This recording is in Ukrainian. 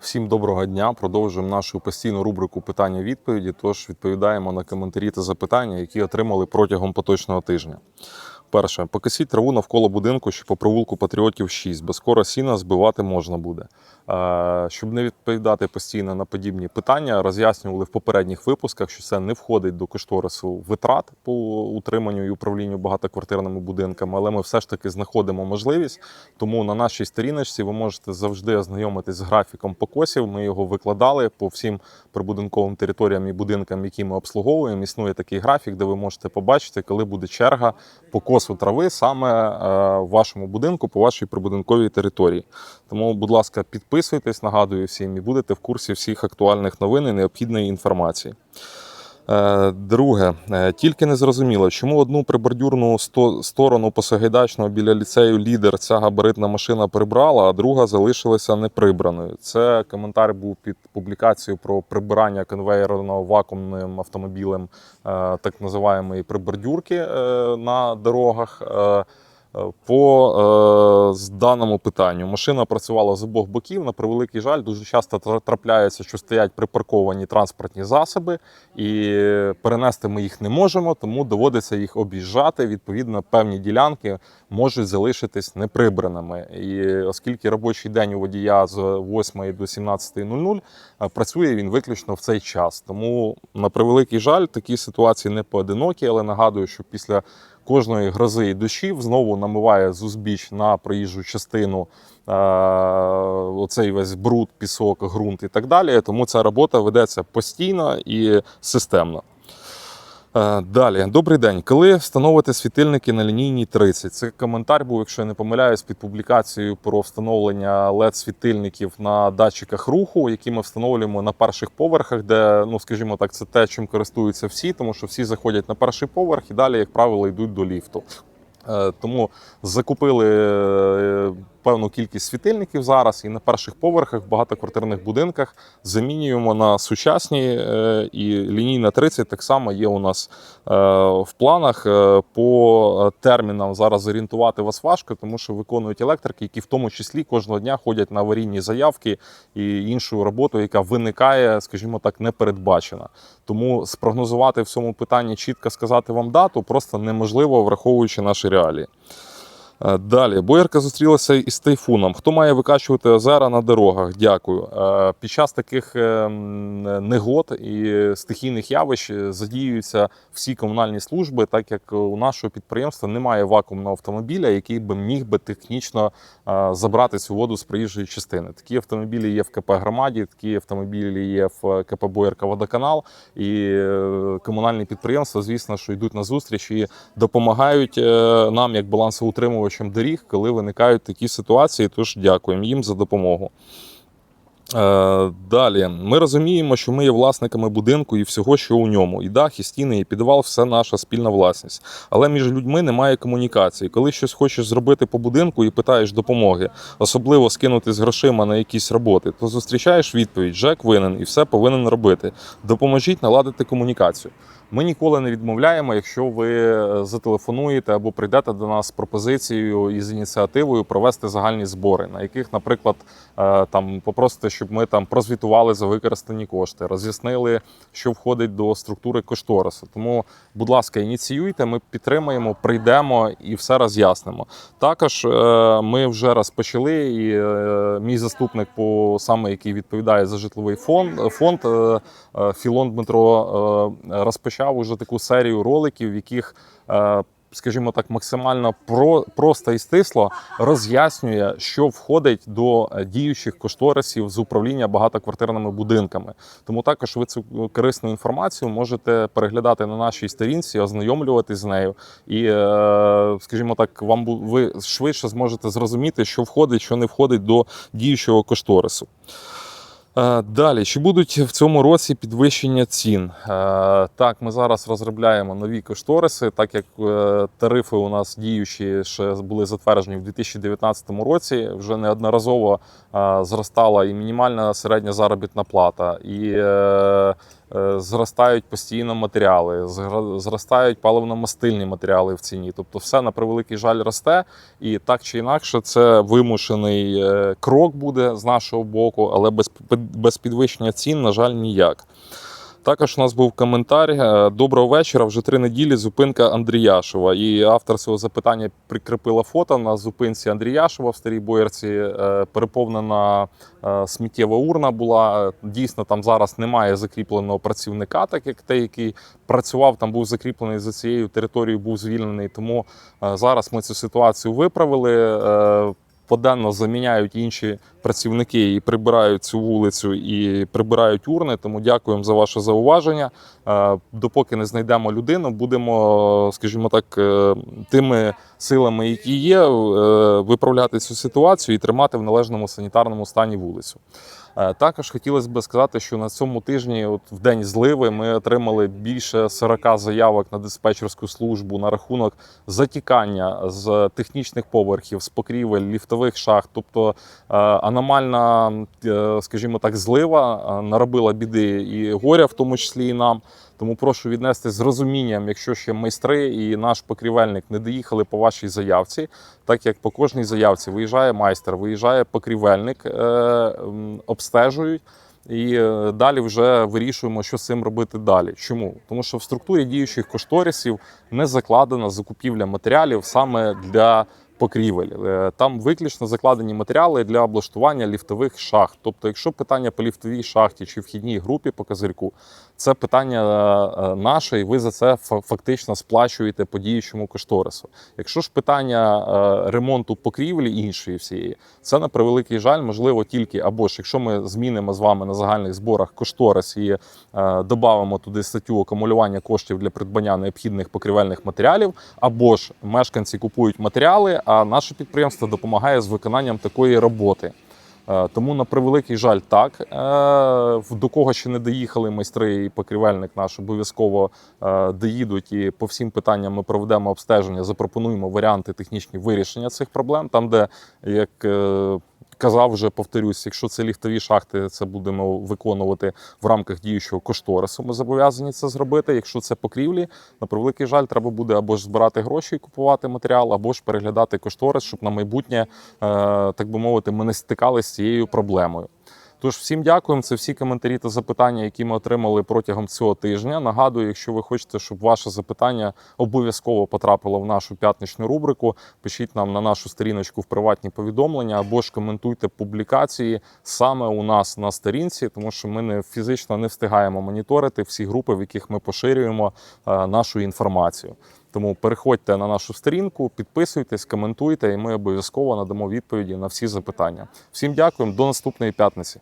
Всім доброго дня. Продовжуємо нашу постійну рубрику питання-відповіді. Тож відповідаємо на коментарі та запитання, які отримали протягом поточного тижня. Перше, покосіть траву навколо будинку, що по провулку Патріотів 6, бо скоро сіна збивати можна буде. Е, Щоб не відповідати постійно на подібні питання, роз'яснювали в попередніх випусках, що це не входить до кошторису витрат по утриманню і управлінню багатоквартирними будинками, але ми все ж таки знаходимо можливість. Тому на нашій сторіночці ви можете завжди ознайомитись з графіком покосів. Ми його викладали по всім прибудинковим територіям і будинкам, які ми обслуговуємо. Існує такий графік, де ви можете побачити, коли буде черга покосу трави саме е, в вашому будинку по вашій прибудинковій території. Тому, будь ласка, підписуйтесь, нагадую всім, і будете в курсі всіх актуальних новин і необхідної інформації. Е, Друге, Е, тільки не зрозуміло, чому одну прибордюрну сто- сторону посагайдачного біля ліцею лідер ця габаритна машина прибрала, а друга залишилася неприбраною. Це коментар був під публікацією про прибирання конвейерного вакуумним автомобілем е, так називаємої прибордюрки на дорогах. По е, даному питанню машина працювала з обох боків. На превеликий жаль, дуже часто трапляється, що стоять припарковані транспортні засоби, і перенести ми їх не можемо, тому доводиться їх об'їжджати. Відповідно, певні ділянки можуть залишитись неприбраними. І оскільки робочий день у водія з 8 до 17.00, е, працює він виключно в цей час. Тому на превеликий жаль, такі ситуації не поодинокі, але нагадую, що після кожної грози і дощів знову намиває з узбіч на проїжджу частину е, оцей весь бруд, пісок, ґрунт і так далі. Тому ця робота ведеться постійно і системно. Е, Далі, добрий день. Коли встановите світильники на лінійній 30? Це коментар був, якщо я не помиляюсь, під публікацією про встановлення led світильників на датчиках руху, які ми встановлюємо на перших поверхах, де, ну скажімо так, це те, чим користуються всі, тому що всі заходять на перший поверх і далі, як правило, йдуть до ліфту. Е, Тому закупили е, певну кількість світильників зараз і на перших поверхах в багатоквартирних будинках замінюємо на сучасні е, і лінійна 30 так само є у нас е, в планах. Е, По термінам зараз орієнтувати вас важко, тому що виконують електрики, які в тому числі кожного дня ходять на аварійні заявки і іншу роботу, яка виникає, скажімо так, непередбачена. Тому спрогнозувати в цьому питанні чітко сказати вам дату просто неможливо, враховуючи наші реалії. Е, Далі, боярка зустрілася із тайфуном. Хто має викачувати озера на дорогах? Дякую. Е, Під час таких е, негод і стихійних явищ задіюються всі комунальні служби, так як у нашого підприємства немає вакуумного автомобіля, який би міг би технічно е, забрати цю воду з проїжджої частини. Такі автомобілі є в КП громаді, такі автомобілі є в КП Боярка Водоканал. І комунальні підприємства, звісно, що йдуть на зустріч і допомагають нам як балансоутримувачам доріг, коли виникають такі ситуації. Тож дякуємо їм за допомогу. Е, Далі ми розуміємо, що ми є власниками будинку і всього, що у ньому. І дах, і стіни, і підвал все наша спільна власність. Але між людьми немає комунікації. Коли щось хочеш зробити по будинку і питаєш допомоги, особливо скинути з грошима на якісь роботи, то зустрічаєш відповідь: ЖЕК винен і все повинен робити. Допоможіть наладити комунікацію. Ми ніколи не відмовляємо, якщо ви е, зателефонуєте або прийдете до нас з пропозицією і з ініціативою провести загальні збори, на яких, наприклад, е, там попросите, щоб ми там прозвітували за використані кошти, роз'яснили, що входить до структури кошторису. Тому, будь ласка, ініціюйте, ми підтримаємо, прийдемо і все роз'яснимо. Також е, ми вже розпочали, і мій заступник, по саме який відповідає за житловий фонд, фонд Філон Дмитро е, розпочав уже таку серію роликів, в яких, е, скажімо так, максимально про, просто і стисло роз'яснює, що входить до е, діючих кошторисів з управління багатоквартирними будинками. Тому також ви цю корисну інформацію можете переглядати на нашій сторінці, ознайомлюватись з нею, і, е, скажімо так, вам ви швидше зможете зрозуміти, що входить, що не входить до діючого кошторису. Е, Далі, чи будуть в цьому році підвищення цін? Е, Так, ми зараз розробляємо нові кошториси, так як е, тарифи у нас діючі ще були затверджені в 2019 році. Вже неодноразово зростала і мінімальна середня заробітна плата, і зростають постійно матеріали, зростають паливно-мастильні матеріали в ціні. Тобто, все на превеликий жаль росте. І так чи інакше, це вимушений крок буде з нашого боку, але без, без підвищення цін, на жаль, ніяк. Також у нас був коментар. е, Доброго вечора. Вже три неділі зупинка Андріяшова. І автор цього запитання прикріпила фото на зупинці Андріяшова в старій боярці. Е, Переповнена е, сміттєва урна була. Дійсно, там зараз немає закріпленого працівника, так як той, який працював, там був закріплений за цією територією, був звільнений. Тому зараз ми цю ситуацію виправили. Поденно заміняють інші працівники і прибирають цю вулицю і прибирають урни. Тому дякуємо за ваше зауваження. Е, Допоки не знайдемо людину, будемо, скажімо так, е, тими силами, які є, е, виправляти цю ситуацію і тримати в належному санітарному стані вулицю. Е, Також хотілося б сказати, що на цьому тижні, от в день зливи, ми отримали більше 40 заявок на диспетчерську службу на рахунок затікання з технічних поверхів, з покрівель, ліфтових шахт. Тобто е, аномальна, е, скажімо так, злива наробила біди і горя, в тому числі і нам. Тому прошу віднести з розумінням, якщо ще майстри і наш покрівельник не доїхали по вашій заявці, так як по кожній заявці виїжджає майстер, виїжджає покрівельник, е, обстежують. І е, далі вже вирішуємо, що з цим робити далі. Чому? Тому що в структурі діючих кошторисів не закладена закупівля матеріалів саме для покрівель. Е, Там виключно закладені матеріали для облаштування ліфтових шахт. Тобто, якщо питання по ліфтовій шахті чи вхідній групі по козирку, це питання е, наше, і ви за це фа- фактично сплачуєте по діючому кошторису. Якщо ж питання е, ремонту покрівлі іншої всієї, це на превеликий жаль, можливо, тільки або ж якщо ми змінимо з вами на загальних зборах кошторис і е, додамо туди статтю акумулювання коштів для придбання необхідних покрівельних матеріалів, або ж мешканці купують матеріали, а наше підприємство допомагає з виконанням такої роботи. Е, Тому на превеликий жаль, так Е, до кого ще не доїхали майстри і покрівельник наш обов'язково е, доїдуть і по всім питанням ми проведемо обстеження, запропонуємо варіанти технічні вирішення цих проблем. Там, де як казав, вже повторюсь, якщо це ліфтові шахти, це будемо виконувати в рамках діючого кошторису. Ми зобов'язані це зробити. Якщо це покрівлі, на превеликий жаль, треба буде або ж збирати гроші і купувати матеріал, або ж переглядати кошторис, щоб на майбутнє, е, так би мовити, ми не стикалися з цією проблемою. Тож всім дякуємо. Це всі коментарі та запитання, які ми отримали протягом цього тижня. Нагадую, якщо ви хочете, щоб ваше запитання обов'язково потрапило в нашу п'ятничну рубрику, пишіть нам на нашу сторіночку в приватні повідомлення або ж коментуйте публікації саме у нас на сторінці, тому що ми не фізично не встигаємо моніторити всі групи, в яких ми поширюємо е, нашу інформацію. Тому переходьте на нашу сторінку, підписуйтесь, коментуйте, і ми обов'язково надамо відповіді на всі запитання. Всім дякуємо, до наступної п'ятниці.